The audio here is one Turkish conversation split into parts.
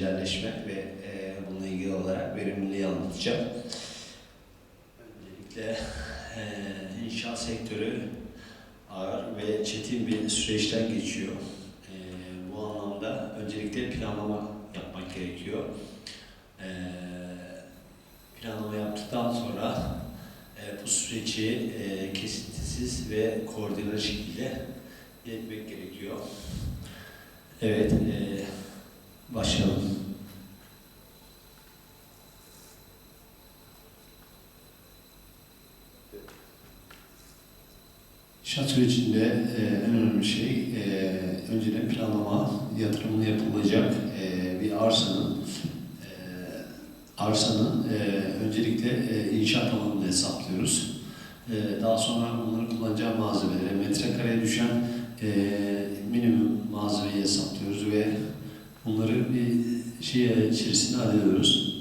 dijitalleşme ve e, bununla ilgili olarak verimliliği anlatacağım. Öncelikle e, inşaat sektörü ağır ve çetin bir süreçten geçiyor. E, bu anlamda öncelikle planlama yapmak gerekiyor. E, planlama yaptıktan sonra e, bu süreci e, kesintisiz ve koordineli şekilde yönetmek gerekiyor. Evet, e, başlayalım. İnşaat sürecinde e, en önemli şey e, önceden planlama, yatırımını yapılacak e, bir arsanın e, arsanın e, öncelikle e, inşaat alanını hesaplıyoruz. E, daha sonra bunları kullanacağı malzemeleri, metrekareye düşen e, minimum malzemeyi hesaplıyoruz ve bunları bir şey içerisinde hallediyoruz.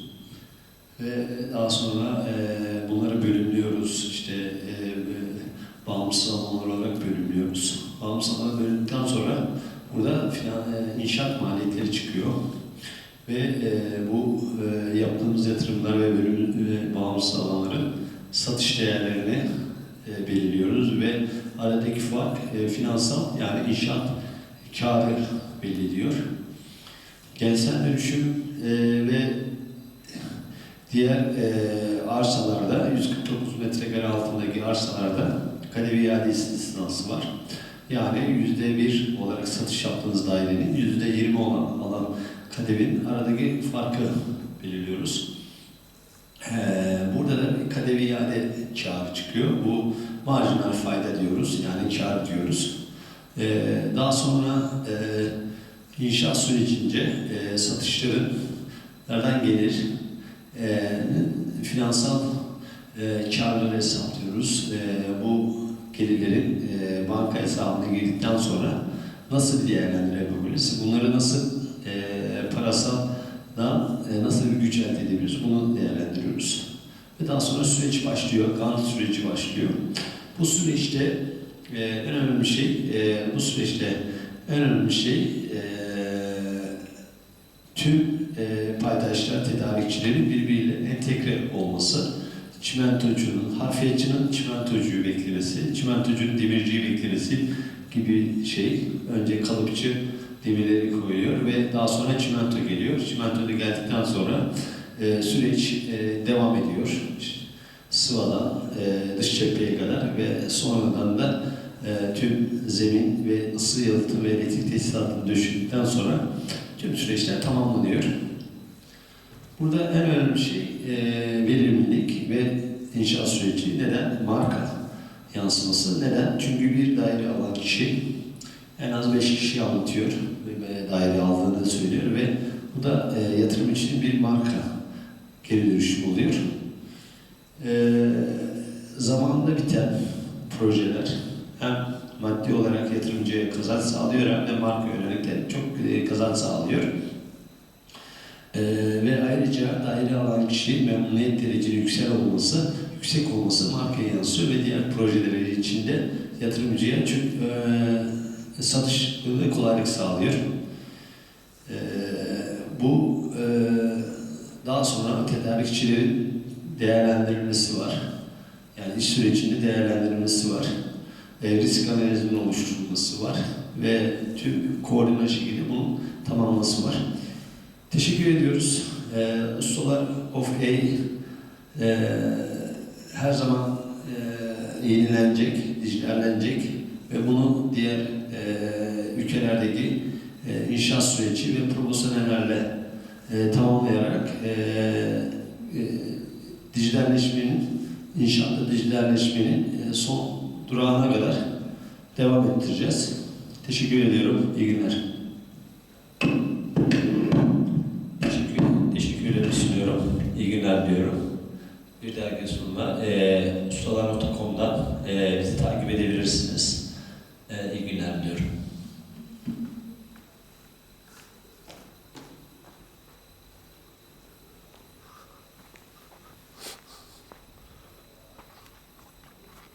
Ve daha sonra e, bunları bölümlüyoruz. İşte e, bağımsız alanlar olarak bölümlüyoruz. Bağımsız alanlar bölündükten sonra burada finan, e, inşaat maliyetleri çıkıyor. Ve e, bu e, yaptığımız yatırımlar ve bölüm ve bağımsız alanların satış değerlerini e, belirliyoruz ve aradaki fark e, finansal yani inşaat karı belirliyor. Kentsel dönüşüm e, ve diğer e, arsalarda 149 metrekare altındaki arsalarda kadevi iade istisnası var. Yani yüzde bir olarak satış yaptığınız dairenin yüzde yirmi olan alan kadevin aradaki farkı belirliyoruz. Ee, burada da kadevi iade kârı çıkıyor. Bu marjinal fayda diyoruz. Yani kâr diyoruz. Ee, daha sonra e, inşaat sürecince e, satışların nereden gelir? E, finansal e, karları hesaplıyoruz. E, bu gelirlerin e, banka hesabına girdikten sonra nasıl yapabiliriz? Bunları nasıl e, parasal da e, nasıl bir güç elde edebiliriz? Bunu değerlendiriyoruz. Ve daha sonra süreç başlıyor, kan süreci başlıyor. Bu süreçte e, en önemli şey, e, bu süreçte en önemli şey e, tüm e, paydaşlar, tedarikçilerin birbiriyle entegre olması. Çimentocunun, harfiyatçının çimentocuyu beklemesi, çimentocunun demirciyi beklemesi gibi şey. Önce kalıpçı demirleri koyuyor ve daha sonra çimento geliyor. Çimento da geldikten sonra e, süreç e, devam ediyor. İşte sıvadan e, dış cepheye kadar ve sonradan da e, tüm zemin ve ısı yalıtım ve elektrik tesisatını döşüldükten sonra tüm süreçler tamamlanıyor. Burada en önemli şey e, verimlilik ve inşaat süreci. Neden? Marka yansıması. Neden? Çünkü bir daire alan kişi en az 5 kişi anlatıyor ve daire aldığını söylüyor ve bu da e, yatırım için bir marka geri dönüşüm oluyor. E, zamanında biten projeler hem maddi olarak yatırımcıya kazanç sağlıyor hem de marka yönelik de çok e, kazanç sağlıyor. E, ve ayrıca daire alan kişi memnuniyet dereceli yüksek olması, yüksek olması markaya yansıyor ve diğer projeleri içinde yatırımcıya çok e, satışda kolaylık sağlıyor. E, bu e, daha sonra tedarikçilerin değerlendirilmesi var. Yani iş sürecinde değerlendirilmesi var. E, risk analizinin oluşturulması var ve tüm koordine şekilde bunun tamamlaması var. Teşekkür ediyoruz. E, Ustalar of A e, her zaman e, yenilenecek, dijitallenecek ve bunu diğer e, ülkelerdeki e, inşaat süreci ve profesyonellerle e, tamamlayarak e, e, dijitalleşmenin, inşaatta dijitalleşmenin e, son durağına kadar devam ettireceğiz. Teşekkür ediyorum. İyi günler. İyi günler diyorum. Bir dahaki sunumda e, ustalar.com'dan e, bizi takip edebilirsiniz. E, iyi günler diyorum.